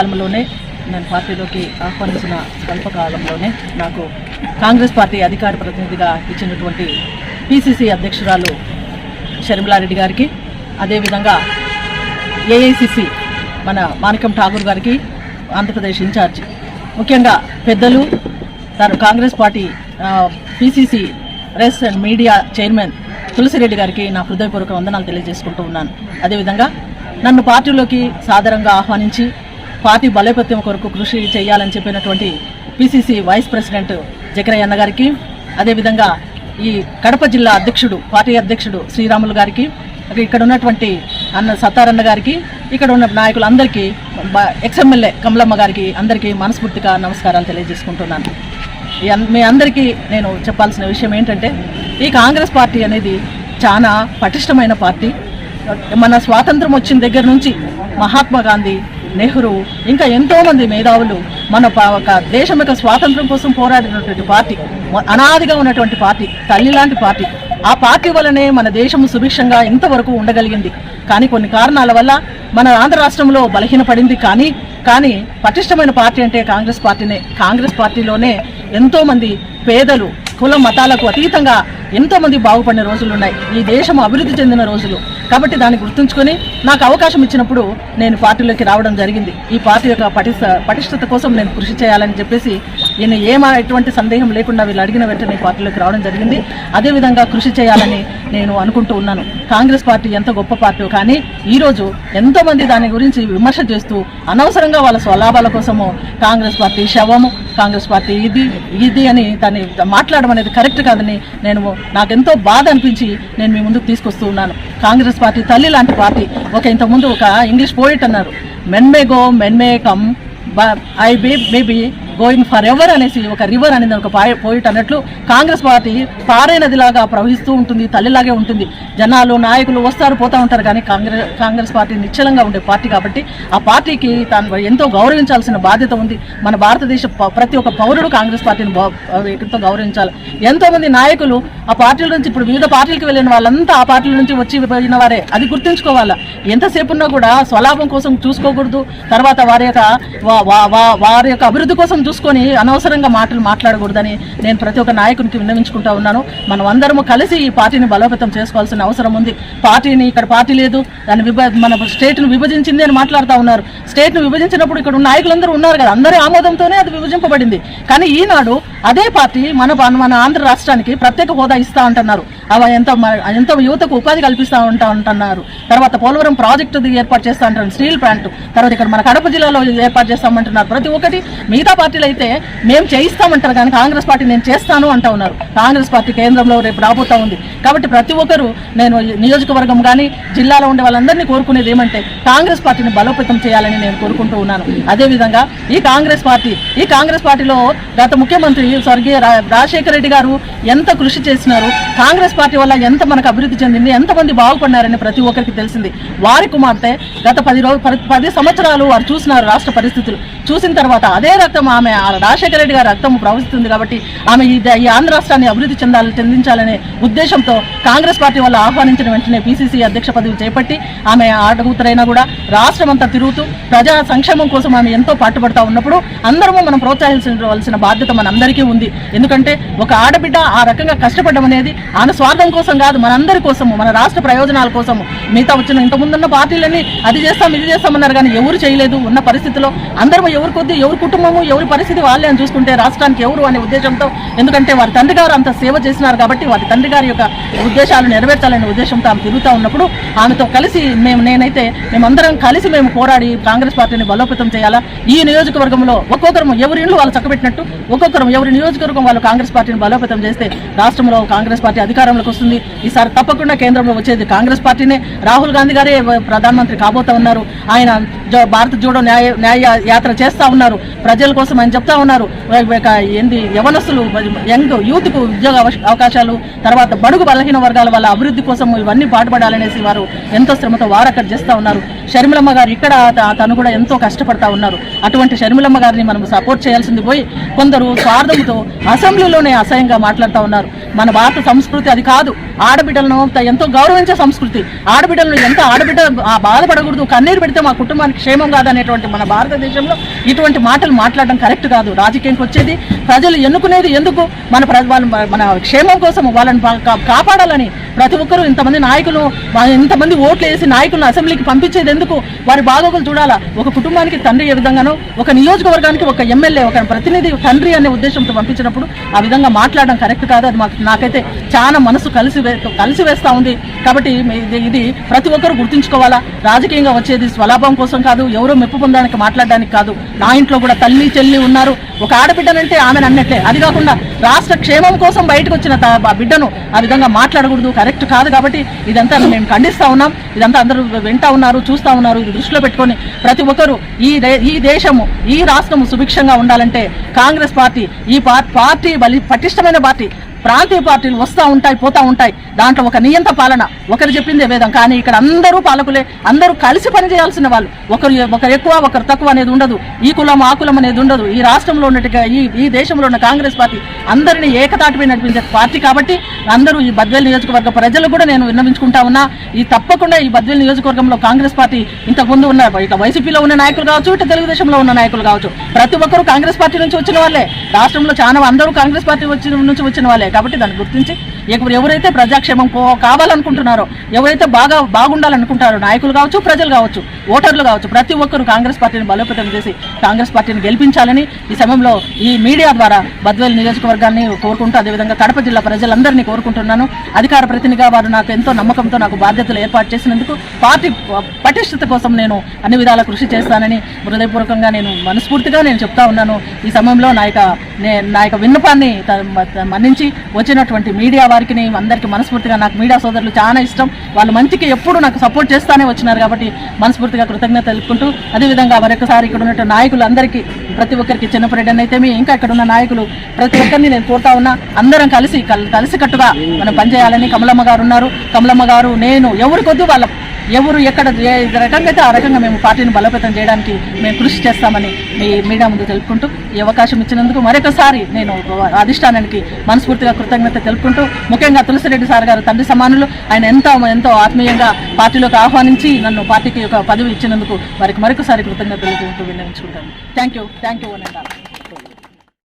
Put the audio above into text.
కాలంలోనే నేను పార్టీలోకి ఆహ్వానించిన స్వల్పకాలంలోనే నాకు కాంగ్రెస్ పార్టీ అధికార ప్రతినిధిగా ఇచ్చినటువంటి పిసిసి అధ్యక్షురాలు షర్మిలారెడ్డి గారికి అదేవిధంగా ఏఐసిసి మన మాణికం ఠాగూర్ గారికి ఆంధ్రప్రదేశ్ ఇన్ఛార్జ్ ముఖ్యంగా పెద్దలు తను Congress party PCC press and media chairman Tulasi Reddy గారికి నా హృదయపూర్వక వందనాలు తెలియజేసుకుంటూ ఉన్నాను. అదేవిధంగా నన్ను పార్టీలోకి సాదరంగా ఆహ్వానించి పార్టీ బలోపేతం కొరకు కృషి చేయాలని చెప్పినటువంటి పిసిసి వైస్ ప్రెసిడెంట్ జకరయ్య అన్న గారికి అదేవిధంగా ఈ కడప జిల్లా అధ్యక్షుడు పార్టీ అధ్యక్షుడు శ్రీరాములు గారికి ఇక్కడ ఉన్నటువంటి అన్న సత్తారన్న గారికి ఇక్కడ ఉన్న నాయకులందరికీ బ- ఎక్స్ఎమ్మెల్యే కమలమ్మ గారికి అందరికీ మనస్ఫూర్తిగా నమస్కారాలు తెలియజేసుకుంటున్నాను. ఈ అన్- మీ అందరికీ నేను చెప్పాల్సిన విషయం ఏంటంటే ఈ కాంగ్రెస్ పార్టీ అనేది చాలా పటిష్టమైన పార్టీ. మన స్వాతంత్రం వచ్చిన దగ్గర నుంచి మహాత్మా గాంధీ నెహ్రూ ఇంకా ఎంతోమంది మేధావులు మన ఒక దేశం యొక్క స్వాతంత్రం కోసం పోరాడినటువంటి పార్టీ అనాదిగా ఉన్నటువంటి పార్టీ తల్లి లాంటి పార్టీ. ఆ పార్టీ వల్లనే మన దేశం సుభిక్షంగా ఇంతవరకు ఉండగలిగింది. కానీ కొన్ని కారణాల వల్ల మన ఆంధ్ర రాష్ట్రంలో బలహీనపడింది కానీ కానీ పటిష్టమైన పార్టీ అంటే కాంగ్రెస్ పార్టీనే. కాంగ్రెస్ పార్టీలోనే ఎంతోమంది పేదలు కుల మతాలకు అతీతంగా ఎంతోమంది బాగుపడిన రోజులు ఉన్నాయి. ఈ దేశం అభివృద్ధి చెందిన రోజులు. కాబట్టి దాన్ని గుర్తుంచుకొని నాకు అవకాశం ఇచ్చినప్పుడు నేను పార్టీలోకి రావడం జరిగింది. ఈ పార్టీ యొక్క పటిష్ట పటిష్టత కోసం నేను కృషి చేయాలని చెప్పేసి నేను ఏమా ఎటువంటి సందేహం లేకుండా వీళ్ళు అడిగిన వెంటనే పార్టీలోకి రావడం జరిగింది. అదేవిధంగా కృషి చేయాలని నేను అనుకుంటూ ఉన్నాను. కాంగ్రెస్ పార్టీ ఎంత గొప్ప పార్టీ కానీ ఈరోజు ఎంతోమంది దాని గురించి విమర్శ చేస్తూ అనవసరంగా వాళ్ళ స్వలాభాల కోసము కాంగ్రెస్ పార్టీ శవము కాంగ్రెస్ పార్టీ ఇది ఇది అని దాన్ని మాట్లాడడం అనేది కరెక్ట్ కాదని నేను నాకెంతో బాధ అనిపించి నేను మీ ముందుకు తీసుకొస్తూ ఉన్నాను. కాంగ్రెస్ పార్టీ తల్లి లాంటి పార్టీ. ఒక ఇంతకుముందు ఒక ఇంగ్లీష్ పోయిట్ అన్నారు men may go men may come I be maybe going forever అనేసి ఒక రివర్ అనేది ఒక పోయిట్ అన్నట్లు కాంగ్రెస్ పార్టీ పారే నదిలాగా ప్రవహిస్తూ ఉంటుంది తల్లిలాగే ఉంటుంది. జనాలు నాయకులు వస్తారు పోతా ఉంటారు కానీ కాంగ్రెస్ కాంగ్రెస్ పార్టీ నిశ్చలంగా ఉండే పార్టీ కాబట్టి ఆ పార్టీకి తాను ఎంతో గౌరవించాల్సిన బాధ్యత ఉంది. మన భారతదేశ ప్రతి ఒక్క పౌరుడు కాంగ్రెస్ పార్టీని ఎంతో గౌరవించాలి. ఎంతోమంది నాయకులు ఆ పార్టీల నుంచి ఇప్పుడు వివిధ పార్టీలకు వెళ్ళిన వాళ్ళంతా ఆ పార్టీల నుంచి వచ్చి పోయిన వారే. అది గుర్తుంచుకోవాలా? ఎంతసేపు ఉన్నా కూడా స్వలాభం కోసం చూసుకోకూడదు. తర్వాత వారి యొక్క వారి యొక్క అభివృద్ధి కోసం చూసుకొని అనవసరంగా మాటలు మాట్లాడకూడదని నేను ప్రతి ఒక్క నాయకునికి విన్నవించుకుంటా ఉన్నాను. మనం అందరము కలిసి ఈ పార్టీని బలోపేతం చేసుకోవాల్సిన అవసరం ఉంది. పార్టీని ఇక్కడ పార్టీ లేదు. దాన్ని విభ మన స్టేట్ను విభజించింది అని మాట్లాడుతూ ఉన్నారు. స్టేట్ను విభజించినప్పుడు ఇక్కడ ఉన్న నాయకులందరూ ఉన్నారు కదా. అందరి ఆమోదంతోనే అది విభజింపబడింది. కానీ ఈనాడు అదే పార్టీ మన మన ఆంధ్ర రాష్ట్రానికి ప్రత్యేక హోదా ఇస్తా అంటున్నారు. అవి ఎంత మ- ఎంతో యువతకు ఉపాధి కల్పిస్తా ఉంటా ఉంటున్నారు. తర్వాత పోలవరం ప్రాజెక్టు ఏర్పాటు చేస్తా ఉంటారు స్టీల్ ప్లాంట్. తర్వాత ఇక్కడ మన కడప జిల్లాలో ఏర్పాటు చేస్తామంటున్నారు. ప్రతి ఒక్కటి మిగతా పార్టీలు అయితే మేము చేయిస్తామంటారు కానీ కాంగ్రెస్ పార్టీ నేను చేస్తాను అంటా ఉన్నారు. కాంగ్రెస్ పార్టీ కేంద్రంలో రేపు రాబోతా ఉంది. కాబట్టి ప్రతి ఒక్కరు నేను నియోజకవర్గం కానీ జిల్లాలో ఉండే వాళ్ళందరినీ కోరుకునేది ఏమంటే కాంగ్రెస్ పార్టీని బలోపేతం చేయాలని నేను కోరుకుంటూ ఉన్నాను. అదేవిధంగా ఈ కాంగ్రెస్ పార్టీ ఈ కాంగ్రెస్ పార్టీలో గత ముఖ్యమంత్రి స్వర్గీయ రా- రాజశేఖర రెడ్డి గారు ఎంత కృషి చేసినారు కాంగ్రెస్ పార్టీ వల్ల ఎంత మనకు అభివృద్ధి చెందింది ఎంతమంది బాగుపడినారని ప్రతి ఒక్కరికి తెలిసింది. వారి కుమార్తె గత పది రోజు పది- సంవత్సరాలు వారు చూసినారు రాష్ట్ర పరిస్థితులు. చూసిన తర్వాత అదే రక్తం ఆమె రాజశేఖర రెడ్డి గారి రక్తం ప్రవహిస్తుంది కాబట్టి ఆమె ఈ ఆంధ్ర రాష్ట్రాన్ని అభివృద్ధి చెందాలి చెందించాలనే ఉద్దేశంతో కాంగ్రెస్ పార్టీ వల్ల ఆహ్వానించిన వెంటనే పిసిసి అధ్యక్ష పదవి చేపట్టి ఆమె ఆడకూతురైనా కూడా రాష్ట్రం అంతా తిరుగుతూ ప్రజా సంక్షేమం కోసం ఆమె ఎంతో పాటుపడతా ఉన్నప్పుడు అందరము మనం ప్రోత్సహించవలసిన బాధ్యత మనందరికీ ఉంది. ఎందుకంటే ఒక ఆడబిడ్డ ఆ రకంగా కష్టపడడం అనేది ఆమె స్వార్థం కోసం కాదు మనందరి కోసము మన రాష్ట్ర ప్రయోజనాల కోసము. మిగతా వచ్చిన ఇంతకుముందున్న పార్టీలన్నీ అది చేస్తాం ఇది చేస్తామన్నారు కానీ ఎవరు చేయలేదు ఉన్న పరిస్థితిలో. అందరం ఎవరి కొద్ది ఎవరి కుటుంబము ఎవరి పరిస్థితి వాళ్ళే అని చూసుకుంటే రాష్ట్రానికి ఎవరు అనే ఉద్దేశంతో ఎందుకంటే వారి తండ్రి గారు అంత సేవ చేసినారు కాబట్టి వారి తండ్రి గారి యొక్క ఉద్దేశాలు నెరవేర్చాలనే ఉద్దేశంతో ఆమె తిరుగుతూ ఉన్నప్పుడు ఆమెతో కలిసి మేము నేనైతే మేమందరం కలిసి మేము పోరాడి కాంగ్రెస్ పార్టీని బలోపేతం చేయాలా? ఈ నియోజకవర్గంలో ఒక్కొక్కరు ఎవరి ఇళ్ళు వాళ్ళు చక్కబెట్టినట్టు ఒక్కొక్కరు ఎవరి నియోజకవర్గం వాళ్ళు కాంగ్రెస్ పార్టీని బలోపేతం చేస్తే రాష్ట్రంలో కాంగ్రెస్ పార్టీ అధికారంలోకి వస్తుంది. ఈసారి తప్పకుండా కేంద్రంలో వచ్చేది కాంగ్రెస్ పార్టీనే. రాహుల్ గాంధీ గారే ప్రధానమంత్రి కాబోతా ఉన్నారు. ఆయన జో- భారత జోడో న్యాయ న్యాయ యాత్ర చేస్తూ ఉన్నారు. ప్రజల కోసం ఆయన చెప్తా ఉన్నారు. ఏంది యవనస్తులు యంగ్ యూత్కు ఉద్యోగ అవకాశాలు తర్వాత బడుగు బలహీన వర్గాల వాళ్ళ అభివృద్ధి కోసం ఇవన్నీ పాటుపడాలనేసి వారు ఎంతో శ్రమతో వారు అక్కడ చేస్తా ఉన్నారు. షర్మిలమ్మ గారు ఇక్కడ తను కూడా ఎంతో కష్టపడతా ఉన్నారు. అటువంటి షర్మిలమ్మ గారిని మనం సపోర్ట్ చేయాల్సింది పోయి కొందరు స్వార్థంతో అసెంబ్లీలోనే అసహ్యంగా మాట్లాడుతూ ఉన్నారు. మన భారత సంస్కృతి అది కాదు. ఆడబిడ్డలను ఎంతో గౌరవించే సంస్కృతి. ఆడబిడ్డలను ఎంత ఆడబిడ్డ ఆ బాధపడకూడదు కన్నీరు పెడితే మా కుటుంబానికి క్షేమం కాదనేటువంటి మన భారతదేశంలో ఇటువంటి మాటలు మాట్లాడడం కరెక్ట్ కాదు. రాజకీయంకి వచ్చేది ప్రజలు ఎన్నుకునేది ఎందుకు? మన ప్ర- మన క్షేమం కోసం వాళ్ళని కాపాడాలని ప్రతి ఒక్కరూ ఇంతమంది నాయకులు ఇంతమంది ఓట్లు వేసి నాయకులను అసెంబ్లీకి పంపించేది ఎందుకు? వారి బాగోగులు చూడాలా? ఒక కుటుంబానికి తండ్రి ఏ విధంగానో ఒక నియోజకవర్గానికి ఒక ఎమ్మెల్యే ఒక ప్రతినిధి తండ్రి అనే ఉద్దేశంతో పంపించినప్పుడు ఆ విధంగా మాట్లాడడం కరెక్ట్ కాదు. అది మాకు నాకైతే చాలా మనసు కలిసి కలిసి వేస్తా ఉంది. కాబట్టి ఇది ఇది ప్రతి ఒక్కరు గుర్తుంచుకోవాలా? రాజకీయంగా వచ్చేది స్వలాభం కోసం కాదు ఎవరో మెప్పు పొందడానికి మాట్లాడడానికి కాదు. నా ఇంట్లో కూడా తల్లి చెల్లి ఉన్నారు. ఒక ఆడబిడ్డనంటే ఆమెను అన్నట్లే. అది కాకుండా రాష్ట్ర క్షేమం కోసం బయటకు వచ్చిన త- బిడ్డను ఆ విధంగా మాట్లాడకూడదు. కరెక్ట్ కాదు కాబట్టి ఇదంతా మేము ఖండిస్తా ఉన్నాం. ఇదంతా అందరూ వింటా ఉన్నారు చూస్తా ఉన్నారు ఇది దృష్టిలో పెట్టుకొని ప్రతి ఒక్కరు ఈ దే- ఈ దేశము ఈ రాష్ట్రము సుభిక్షంగా ఉండాలంటే కాంగ్రెస్ పార్టీ ఈ పార్టీ బలి పటిష్టమైన పార్టీ ప్రాంతీయ పార్టీలు వస్తూ ఉంటాయి పోతా ఉంటాయి. దాంట్లో ఒక నియంత పాలన. ఒకరు చెప్పిందే వేదం. కానీ ఇక్కడ అందరూ పాలకులే. అందరూ కలిసి పనిచేయాల్సిన వాళ్ళు. ఒకరు ఒకరు ఎక్కువ ఒకరు తక్కువ అనేది ఉండదు. ఈ కులం ఆ కులం అనేది ఉండదు. ఈ రాష్ట్రంలో ఉన్నట్టుగా ఈ ఈ దేశంలో ఉన్న కాంగ్రెస్ పార్టీ అందరినీ ఏకతాటిపై నడిపించే పార్టీ కాబట్టి అందరూ ఈ బద్వేల్ నియోజకవర్గ ప్రజలు కూడా నేను విన్నవించుకుంటా ఉన్నా. ఈ తప్పకుండా ఈ బద్వేల్ నియోజకవర్గంలో కాంగ్రెస్ పార్టీ ఇంతకు ముందు ఉన్న ఇట్లా వైసీపీలో ఉన్న నాయకులు కావచ్చు ఇటు తెలుగుదేశంలో ఉన్న నాయకులు కావచ్చు ప్రతి ఒక్కరు కాంగ్రెస్ పార్టీ నుంచి వచ్చిన వాళ్ళే. రాష్ట్రంలో చాలా అందరూ కాంగ్రెస్ పార్టీ వచ్చి నుంచి వచ్చిన వాళ్ళే. కాబట్టి దాన్ని గుర్తించి ఎవరైతే ప్రజాక్షేమం కో- కావాలనుకుంటున్నారో ఎవరైతే బాగా బాగుండాలనుకుంటారో నాయకులు కావచ్చు ప్రజలు కావచ్చు ఓటర్లు కావచ్చు ప్రతి ఒక్కరు కాంగ్రెస్ పార్టీని బలోపేతం చేసి కాంగ్రెస్ పార్టీని గెలిపించాలని ఈ సమయంలో ఈ మీడియా ద్వారా బద్వేల్ నియోజకవర్గాన్ని కోరుకుంటూ అదేవిధంగా కడప జిల్లా ప్రజలందరినీ కోరుకుంటున్నాను. అధికార ప్రతినిధిగా వారు నాకు ఎంతో నమ్మకంతో నాకు బాధ్యతలు ఏర్పాటు చేసినందుకు పార్టీ పటిష్టత కోసం నేను అన్ని విధాల కృషి చేస్తానని హృదయపూర్వకంగా నేను మనస్ఫూర్తిగా నేను చెప్తా ఉన్నాను. ఈ సమయంలో నా యొక్క నే- నా యొక్క విన్నపాన్ని త- మ- మన్నించి వచ్చినటువంటి మీడియా వారికి నేను అందరికీ మనస్ఫూర్తిగా నాకు మీడియా సోదరులు చాలా ఇష్టం. వాళ్ళు మంచికి ఎప్పుడు నాకు సపోర్ట్ చేస్తానే వచ్చినారు కాబట్టి మనస్ఫూర్తిగా కృతజ్ఞత తెలుపుకుంటూ అదేవిధంగా మరొకసారి ఇక్కడ ఉన్న నాయకులందరికీ ప్రతి ఒక్కరికి చిన్నపరెడ్డి అయితేమి ఇంకా ఇక్కడ ఉన్న నాయకులు ప్రతి ఒక్కరిని నేను కోరుతా ఉన్నా అందరం కలిసి కలిసికట్టుగా మనం పనిచేయాలని కమలమ్మ గారు ఉన్నారు. కమలమ్మ గారు నేను ఎవరికొద్దు వాళ్ళ ఎవరు ఎక్కడ ఏ రకంగా అయితే ఆ రకంగా మేము పార్టీని బలోపేతం చేయడానికి మేము కృషి చేస్తామని మీ మీడియా ముందు తెలుపుకుంటూ ఈ అవకాశం ఇచ్చినందుకు మరొకసారి నేను అధిష్టానానికి మనస్ఫూర్తిగా కృతజ్ఞత తెలుపుకుంటూ ముఖ్యంగా తులసిరెడ్డి సార్ గారు తండ్రి సమానులు. ఆయన ఎంతో ఎంతో ఆత్మీయంగా పార్టీలోకి ఆహ్వానించి నన్ను పార్టీకి ఒక పదవి ఇచ్చినందుకు వారికి మరొకసారి కృతజ్ఞత తెలుపుకుంటూ విన్నవించుకుంటాను. Thank you thank you